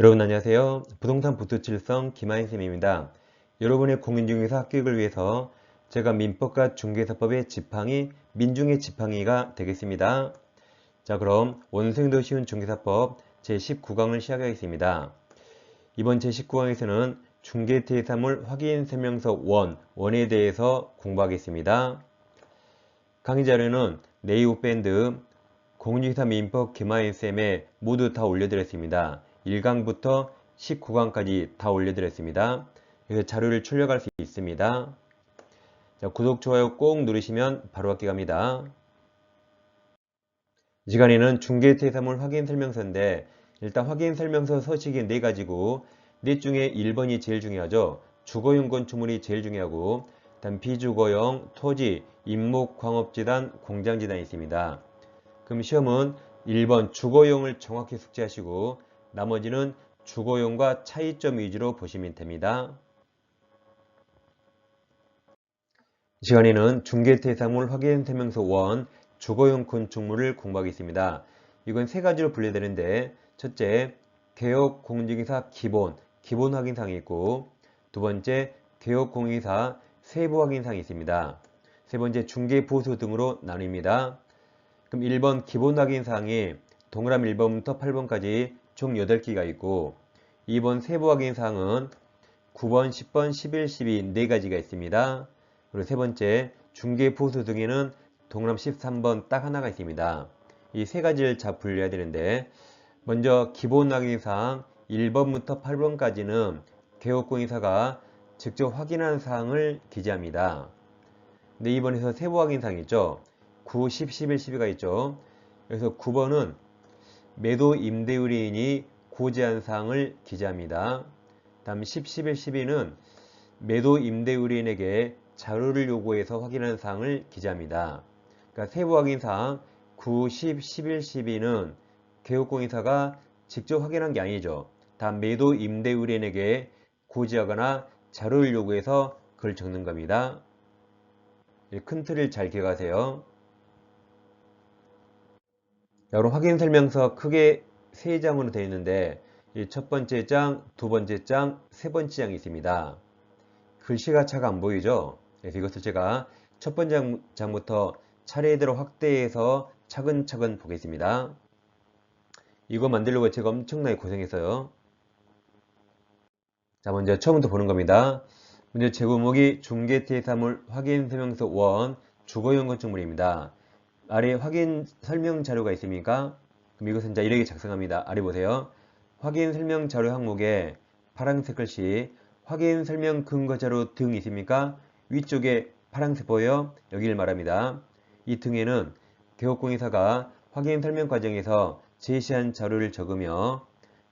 여러분 안녕하세요. 부동산 부투칠성 김하인쌤입니다. 여러분의 공인중개사 합격을 위해서 제가 민법과 중개사법의 지팡이, 민중의 지팡이가 되겠습니다. 자 그럼 원생도 쉬운 중개사법 제19강을 시작하겠습니다. 이번 제19강에서는 중개대사물 확인설명서 1, 원에 대해서 공부하겠습니다. 강의 자료는 네이오밴드 공인중개사 민법 김하인쌤에 모두 다 올려드렸습니다. 1강부터 19강까지 다 올려드렸습니다. 그래서 자료를 출력할 수 있습니다. 자, 구독, 좋아요 꼭 누르시면 바로 받기 갑니다. 이 시간에는 중개대사물 확인 설명서인데 일단 확인 설명서 서식이 4가지고 넷 중에 1번이 제일 중요하죠. 주거용 건축물이 제일 중요하고 다음 비주거용, 토지, 임목, 광업지단, 공장지단이 있습니다. 그럼 시험은 1번 주거용을 정확히 숙지하시고 나머지는 주거용과 차이점 위주로 보시면 됩니다. 이 시간에는 중개대상물 확인 설명서 1 주거용 건축물을 공부하겠습니다. 이건 세 가지로 분류되는데 첫째, 개혁 공인중개사 기본, 기본 확인사항이 있고 두 번째, 개혁 공인사 세부 확인사항이 있습니다. 세 번째, 중개 보수 등으로 나뉩니다. 그럼 1번 기본 확인사항이 동그라미 1번부터 8번까지 총 8개가 있고 2번 세부 확인 사항은 9번, 10번, 11, 12 4가지가 있습니다. 그리고 세 번째 중개 보수 등에는 동그라미 13번 딱 하나가 있습니다. 이 세 가지를 잘 분류해야 되는데 먼저 기본 확인 사항 1번부터 8번까지는 개업공인사가 직접 확인한 사항을 기재합니다. 근데 이번에서 세부 확인 사항 있죠. 9, 10, 11, 12가 있죠. 그래서 9번은 매도 임대 의뢰인이 고지한 사항을 기재합니다. 다음 10, 11, 12는 매도 임대 의뢰인에게 자료를 요구해서 확인한 사항을 기재합니다. 그러니까 세부 확인 사항 9, 10, 11, 12는 개업공인사가 직접 확인한 게 아니죠. 다음 매도 임대 의뢰인에게 고지하거나 자료를 요구해서 그걸 적는 겁니다. 큰 틀을 잘 기억하세요. 여러 확인 설명서 크게 세 장으로 되어 있는데 첫 번째 장, 두 번째 장, 세 번째 장이 있습니다. 글씨가 잘안 보이죠? 그래서 이것을 제가 첫 번째 장부터 차례대로 확대해서 차근차근 보겠습니다. 이거 만들려고 제가 엄청나게 고생했어요. 자, 먼저 처음부터 보는 겁니다. 먼저 제목이 중개대사물 확인 설명서 1 주거용 건축물입니다. 아래 확인 설명 자료가 있습니까? 그럼 이것은 자 이렇게 작성합니다. 아래 보세요. 확인 설명 자료 항목에 파란색 글씨 확인 설명 근거 자료 등 있습니까? 위쪽에 파란색 보여 여기를 말합니다. 이 등에는 개업공인사가 확인 설명 과정에서 제시한 자료를 적으며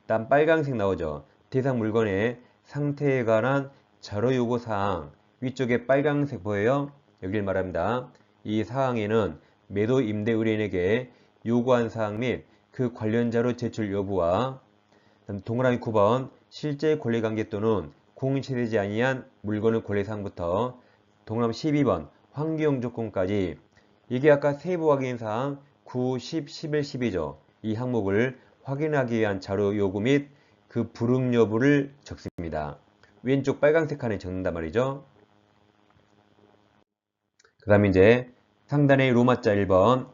딴 빨강색 나오죠. 대상 물건의 상태에 관한 자료 요구 사항 위쪽에 빨강색 보여요? 여기를 말합니다. 이 사항에는 매도 임대 의뢰인에게 요구한 사항 및 그 관련 자료 제출 여부와 동그라미 9번 실제 권리관계 또는 공시되지 아니한 물건의 권리사항부터 동그라미 12번 환경 조건까지 이게 아까 세부 확인사항 9, 10, 11, 12죠. 이 항목을 확인하기 위한 자료 요구 및 그 불응 여부를 적습니다. 왼쪽 빨간색 칸에 적는단 말이죠. 그 다음에 이제 상단에 로마자 1번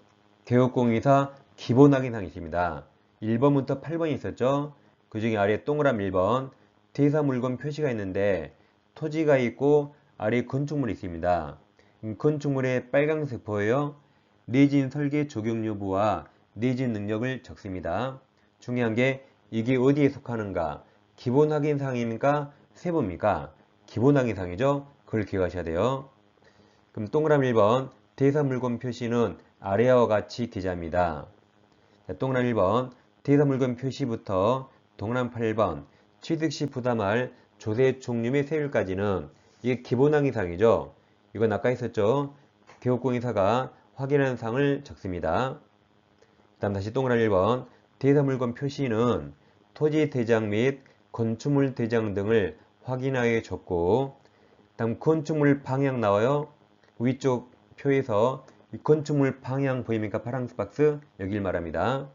개업공인사 기본 확인사항이 있습니다. 1번부터 8번이 있었죠. 그 중에 아래 동그라미 1번 대사 물건 표시가 있는데 토지가 있고 아래 건축물이 있습니다. 건축물의 빨강색 보여요? 내진 설계 적용 여부와 내진 능력을 적습니다. 중요한 게 이게 어디에 속하는가? 기본 확인 사항입니까? 세부입니까? 기본 확인 사항이죠? 그걸 기억하셔야 돼요. 그럼 동그라미 1번 대사 물건 표시는 아래와 같이 기재합니다. 동그라미 1번 대사 물건 표시부터 동그라미 8번 취득 시 부담할 조세 종류 및 세율까지는 이게 기본 항의사항이죠. 이건 아까 했었죠. 개업공인사가 확인한 사항을 적습니다. 다음 다시 동그라미 1번 대사 물건 표시는 토지 대장 및 건축물 대장 등을 확인하여 적고 다음 건축물 방향 나와요. 위쪽 표에서 건축물 방향 보입니까? 파란색 박스 여길 말합니다.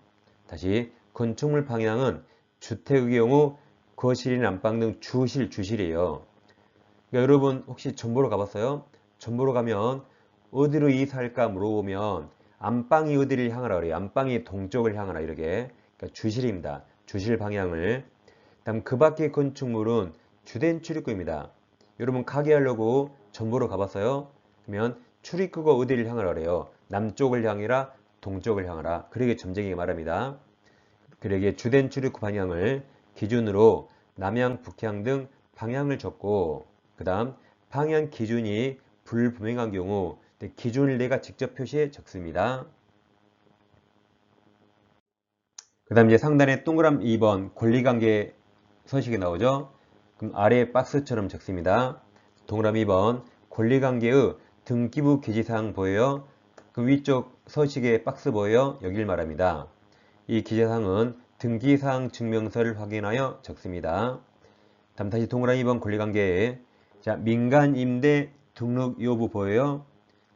다시 건축물 방향은 주택의 경우 거실이나 안방 등 주실, 주실이에요. 그러니까 여러분 혹시 전보러 가봤어요? 전보러 가면 어디로 이사할까 물어보면 안방이 어디를 향하라 그래요. 안방이 동쪽을 향하라 이렇게. 그러니까 주실입니다. 주실 방향을. 다음 그 밖의 건축물은 주된 출입구입니다. 여러분 가게 하려고 전보러 가봤어요? 그러면 출입구가 어디를 향하라 그래요. 남쪽을 향해라 동쪽을 향하라. 그러게 점쟁이가 말합니다. 그러게 주된 출입구 방향을 기준으로 남향, 북향 등 방향을 적고 그 다음 방향 기준이 불분명한 경우 기준을 내가 직접 표시해 적습니다. 그 다음 이제 상단에 동그란 2번 권리관계 서식이 나오죠. 그럼 아래 박스처럼 적습니다. 동그라미 2번 권리관계의 등기부 기재사항 보여요? 그 위쪽 서식에 박스 보여요? 여길 말합니다. 이 기재사항은 등기사항 증명서를 확인하여 적습니다. 다음 다시 동그라미 2번 권리관계에 자 민간임대 등록 여부 보여요?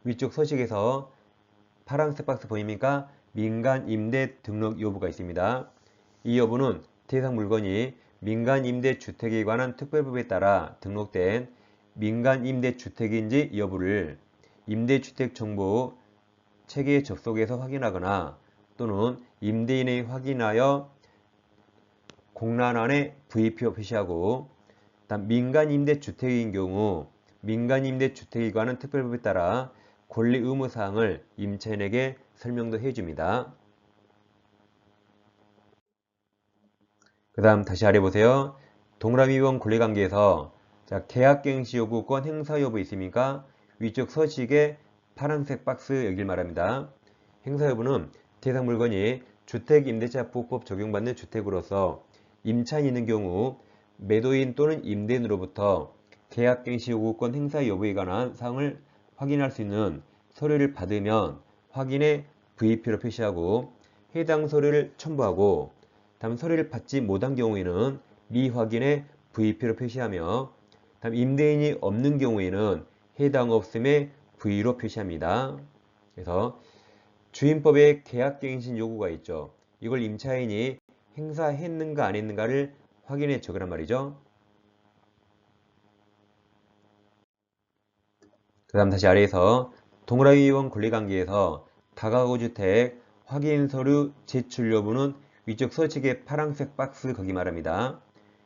위쪽 서식에서 파란색 박스 보입니까? 민간임대 등록 여부가 있습니다. 이 여부는 대상 물건이 민간임대주택에 관한 특별법에 따라 등록된 민간임대주택인지 여부를 임대주택 정보 체계에 접속해서 확인하거나 또는 임대인이 확인하여 공란 안에 VPO 표시하고 민간 임대주택인 경우 민간 임대주택에 관한 특별법에 따라 권리 의무사항을 임차인에게 설명도 해줍니다. 그 다음 다시 아래 보세요. 동그라미원 권리관계에서 자 계약갱시 요구권 행사 여부 있습니까? 위쪽 서식에 파란색 박스 여길 말합니다. 행사 여부는 대상 물건이 주택 임대차 보호법 적용받는 주택으로서 임차인이 있는 경우 매도인 또는 임대인으로부터 계약갱시 요구권 행사 여부에 관한 사항을 확인할 수 있는 서류를 받으면 확인에 VP로 표시하고 해당 서류를 첨부하고 다음 서류를 받지 못한 경우에는 미확인에 VP로 표시하며 다음 임대인이 없는 경우에는 해당 없음에 V로 표시합니다. 그래서 주임법에 계약갱신 요구가 있죠. 이걸 임차인이 행사했는가 안 했는가를 확인해 적으란 말이죠. 그 다음 다시 아래에서 동그라미원 권리관계에서 다가구주택 확인서류 제출 여부는 위쪽 서식의 파란색 박스 거기 말합니다.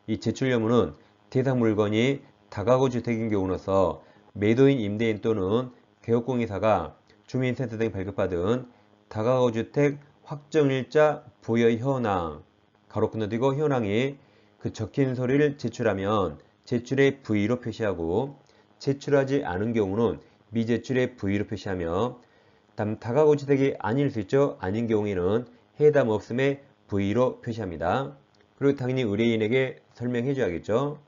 이 제출 여부는 대상 물건이 다가구주택인 경우로서 매도인 임대인 또는 개업공인사가 주민센터 등 발급받은 다가구주택 확정일자 부여 현황 가로 건너뛰고 현황이 그 적힌 서류를 제출하면 제출의 V로 표시하고 제출하지 않은 경우는 미제출의 V로 표시하며 다음 다가구 주택이 아닐 수 있죠. 아닌 경우에는 해당 없음에 V로 표시합니다. 그리고 당연히 의뢰인에게 설명해 줘야겠죠.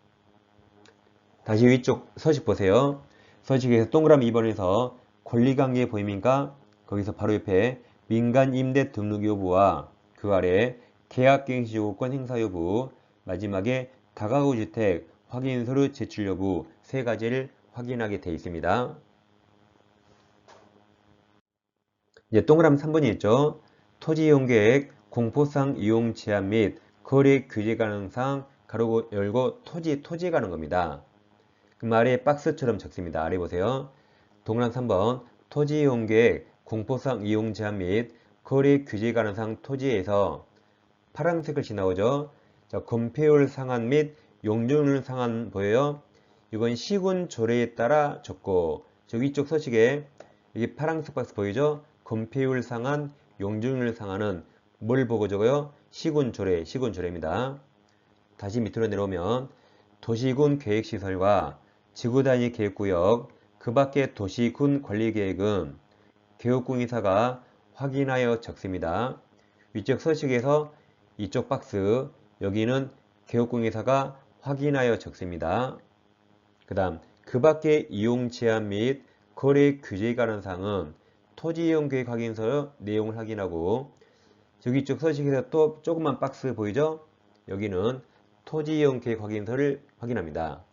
다시 위쪽 서식 보세요. 서식에서 동그라미 2번에서 권리관계 보입니까? 거기서 바로 옆에 민간 임대 등록 여부와 그 아래 계약갱시 요구권 행사 여부 마지막에 다가구 주택 확인서류 제출 여부 세 가지를 확인하게 되어 있습니다. 이제 동그라미 3번이 있죠. 토지 이용 계획, 공포상 이용 제한 및 거래 규제 가능상 가로고 열고 토지 토지에 가는 겁니다. 그 말에 박스처럼 적습니다. 아래 보세요. 동그라미 3번 토지 이용 계획, 공포상 이용 제한 및 거래 규제 가능상 토지에서 파란색 글씨 나오죠. 자, 건폐율 상한 및 용적률 상한 보여요? 이건 시군 조례에 따라 적고 저 위쪽 서식에 이게 파란색 박스 보이죠? 건폐율 상한, 용적률 상한은 뭘 보고 적어요? 시군 조례, 시군 조례입니다. 다시 밑으로 내려오면 도시군 계획시설과 지구 단위 계획구역, 그 밖의 도시 군 관리 계획은 개업공인사가 확인하여 적습니다. 위쪽 서식에서 이쪽 박스, 여기는 개업공인사가 확인하여 적습니다. 그 다음 그 밖의 이용 제한 및 거래 규제에 관한 사항은 토지 이용 계획 확인서 내용을 확인하고 저기 쪽 서식에서 또 조그만 박스 보이죠? 여기는 토지 이용 계획 확인서를 확인합니다.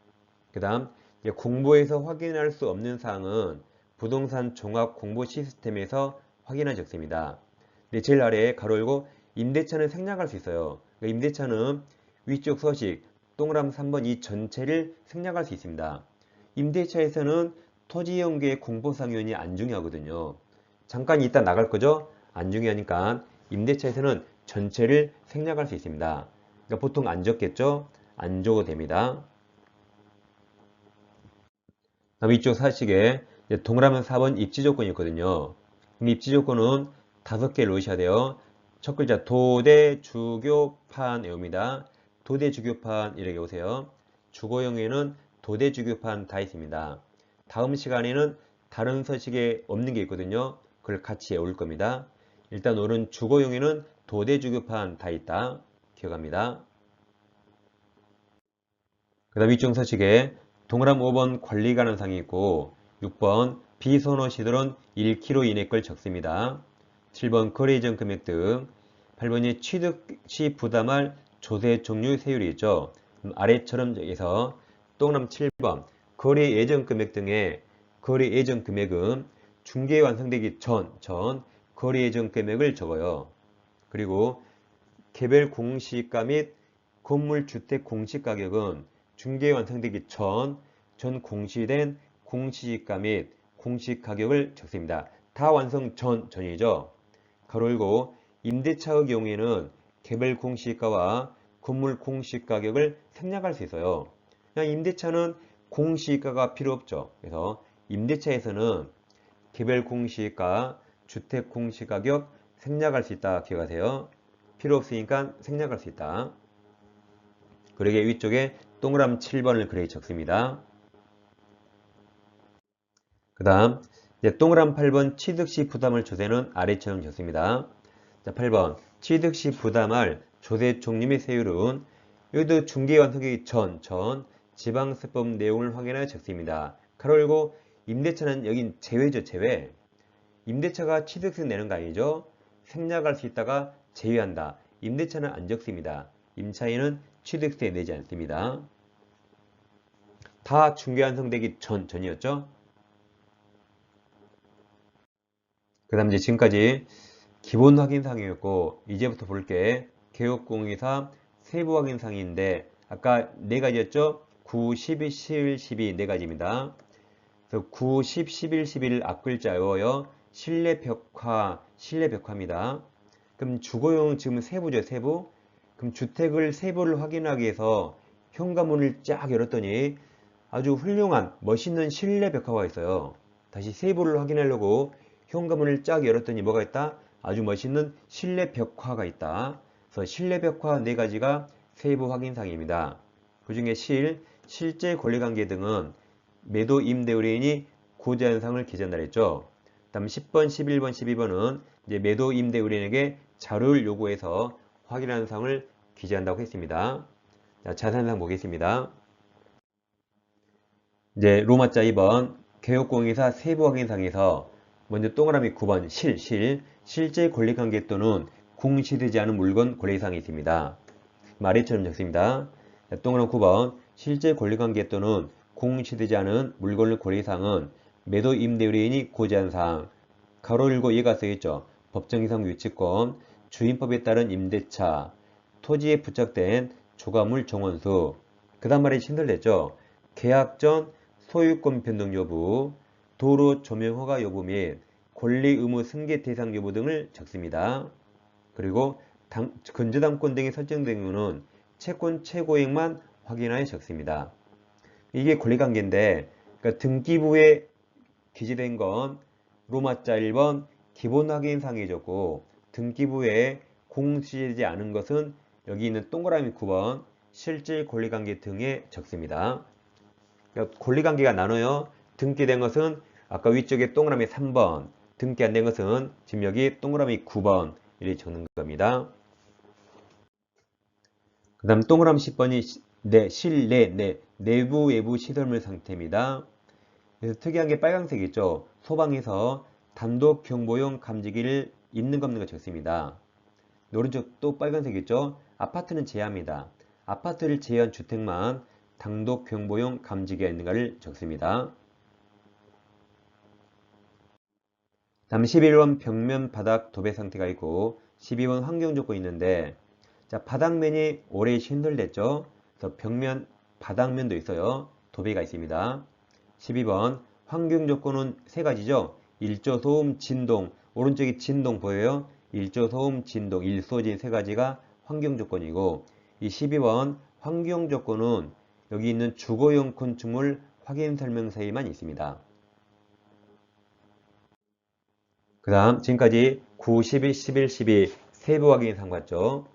그 다음 공보에서 확인할 수 없는 사항은 부동산 종합 공보 시스템에서 확인하 적습니다. 네, 제일 아래에 가로 열고 임대차는 생략할 수 있어요. 그러니까 임대차는 위쪽 서식 동그라미 3번 이 전체를 생략할 수 있습니다. 임대차에서는 토지연계의 공포상 요인이 안 중요하거든요. 잠깐 이따 나갈 거죠? 안 중요하니까 임대차에서는 전체를 생략할 수 있습니다. 그러니까 보통 안 적겠죠? 안 적어도 됩니다. 다음 이쪽 사식에 동그라미 4번 입지 조건이 있거든요. 그럼 입지 조건은 다섯 개를 넣으셔야 돼요. 첫 글자 도대 주교판 외웁니다. 도대 주교판 이렇게 오세요. 주거용에는 도대 주교판 다 있습니다. 다음 시간에는 다른 서식에 없는 게 있거든요. 그걸 같이 외울 겁니다. 일단 오른 주거용에는 도대 주교판 다 있다. 기억합니다. 그 다음 위쪽 서식에 동그라미 5번 관리 가능상이 있고 6번 비선호 시설은 1km 이내 걸 적습니다. 7번 거래 이전 금액 등 8번이 취득 시 부담할 조세 종류 세율이 있죠. 아래처럼 여기서 동그라미 7번 거래 예정 금액 등의 거래 예정 금액은 중개 완성되기 전, 전 거래 예정 금액을 적어요. 그리고 개별 공시가 및 건물 주택 공시가격은 중개 완성되기 전, 전 공시된 공시지가 및 공시가격을 적습니다. 다 완성 전, 전이죠. 가로 열고 임대차의 경우에는 개별 공시가와 건물 공시가격을 생략할 수 있어요. 그냥 임대차는 공시가가 필요 없죠. 그래서 임대차에서는 개별 공시가, 주택 공시가격 생략할 수 있다 기억하세요. 필요 없으니까 생략할 수 있다. 그러게 위쪽에 동그라미 7번을 그래 적습니다. 그 다음 동그라미 8번 취득시 부담을 조세는 아래처럼 적습니다. 자, 8번 취득시 부담할 조세 종류 및 세율은 여기도 중개 완성기 전, 전 지방세법 내용을 확인하여 적습니다. 열고 임대차는 여긴 제외죠, 제외. 임대차가 취득세 내는 거 아니죠? 생략할 수 있다가 제외한다. 임대차는 안 적습니다. 임차인은 취득세 내지 않습니다. 다 중개 완성되기 전, 전이었죠? 그 다음 이제 지금까지 기본 확인상이었고 이제부터 볼 게 개혁공의사 세부 확인상인데 아까 네 가지였죠? 9, 12, 11, 12 네 가지입니다. 그래서 9, 10, 11, 11 앞글자 외워요. 실내 벽화, 실내 벽화입니다. 그럼 주거용 지금 세부죠, 세부. 그럼 주택을 세부를 확인하기 위해서 현관문을 쫙 열었더니 아주 훌륭한 멋있는 실내 벽화가 있어요. 다시 세부를 확인하려고 현관문을 쫙 열었더니 뭐가 있다? 아주 멋있는 실내 벽화가 있다. 그래서 실내 벽화 네 가지가 세부 확인상입니다. 그 중에 실, 실제 권리관계 등은 매도 임대의뢰인이 고지한 상을 기재한다 했죠. 다음 10번, 11번, 12번은 이제 매도 임대의뢰인에게 자료를 요구해서 확인하는 상을 기재한다고 했습니다. 자, 자세한 상 보겠습니다. 이제 로마자 2번 개혁공회사 세부 확인상에서 먼저 동그라미 9번 실, 실, 실제 권리관계 또는 공시되지 않은 물건 권리사항이 있습니다. 말이처럼 적습니다. 동그라미 9번 실제 권리관계 또는 공시되지 않은 물건 권리사항은 매도 임대의뢰인이 고지한 사항 가로 열고 이해가 쓰여있죠. 법정이상 유치권, 주인법에 따른 임대차, 토지에 부착된 조가물 정원수 그 다음 말이 신설됐죠. 계약 전 소유권 변동 여부, 도로 조명 허가 여부 및 권리 의무 승계 대상 여부 등을 적습니다. 그리고 당, 근저당권 등이 설정된 경우는 채권 최고액만 확인하여 적습니다. 이게 권리관계인데 그러니까 등기부에 기재된 건 로마자 1번 기본 확인상이 적고 등기부에 공시되지 않은 것은 여기 있는 동그라미 9번 실질 권리관계 등에 적습니다. 권리관계가 나눠요. 등기된 것은 아까 위쪽에 동그라미 3번 등기 안 된 것은 지금 여기 동그라미 9번 이렇게 적는 겁니다. 그 다음 동그라미 10번이 내, 실내, 내, 내부, 외부 시설물 상태입니다. 그래서 특이한 게 빨간색 있죠. 소방에서 단독 경보용 감지기를 있는 거 없는 거 적습니다. 오른쪽 또 빨간색 있죠. 아파트는 제외합니다. 아파트를 제외한 주택만 단독 경보용 감지기가 있는가를 적습니다. 다음 11번 벽면 바닥 도배 상태가 있고 12번 환경 조건이 있는데 자, 바닥면이 오래 신들됐죠. 그래서 벽면, 바닥면도 있어요. 도배가 있습니다. 12번 환경 조건은 세 가지죠. 일조 소음, 진동. 오른쪽에 진동 보여요? 일조 소음, 진동, 일소진 세 가지가 환경 조건이고 이 12번 환경 조건은 여기 있는 주거용 건축물 확인 설명서에만 있습니다. 그 다음 지금까지 9, 12, 11, 12 세부 확인 상봤죠.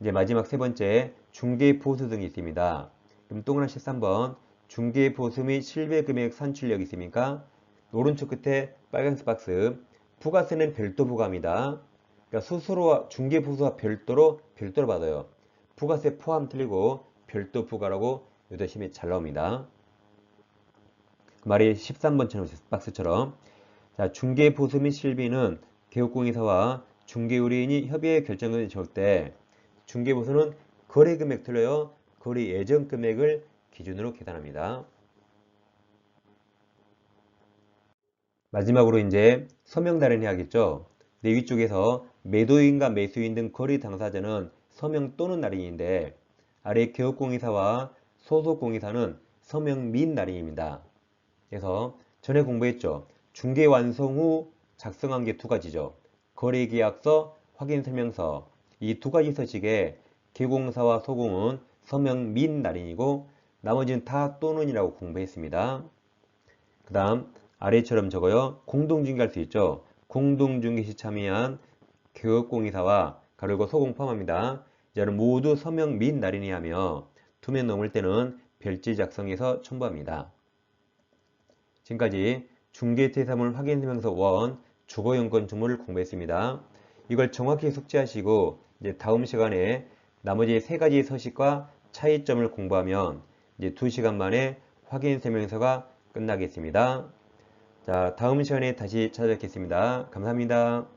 이제 마지막 세 번째 중개 보수 등이 있습니다. 그럼 동그란 13번 중개 보수 및 실외 금액 산출력 있습니까? 오른쪽 끝에 빨간색 박스 부가세는 별도 부과입니다. 그러니까 수수료와 중개 보수와 별도로 별도로 받아요. 부가세 포함 틀리고 별도 부과라고 요대심이 잘 나옵니다. 그 말이 13번처럼 박스처럼 자, 중개 보수 및 실비는 개업공인사와 중개의뢰인이 협의의 결정을 지을 때 중개 보수는 거래 금액 틀려요. 거래 예정 금액을 기준으로 계산합니다. 마지막으로 이제 서명 달인이 하겠죠. 내 위쪽에서 매도인과 매수인 등 거래 당사자는 서명 또는 날인인데 아래 개업공인사와 소속공인사는 서명 및 날인입니다. 그래서 전에 공부했죠. 중개 완성 후 작성한 게 두 가지죠. 거래계약서, 확인설명서 이 두 가지 서식에 개공사와 소공은 서명 및 날인이고 나머지는 다 또는이라고 공부했습니다. 그 다음 아래처럼 적어요. 공동중개할 수 있죠. 공동중개 시 참여한 교육공인사와 가르고 소공 포함합니다. 이제는 모두 서명 및 날인이 하며 두 명 넘을 때는 별지 작성해서 첨부합니다. 지금까지 중개대사물 확인설명서 1 주거용건 주문을 공부했습니다. 이걸 정확히 숙지하시고 이제 다음 시간에 나머지 세 가지 서식과 차이점을 공부하면 이제 2시간 만에 확인 설명서가 끝나겠습니다. 자, 다음 시간에 다시 찾아뵙겠습니다. 감사합니다.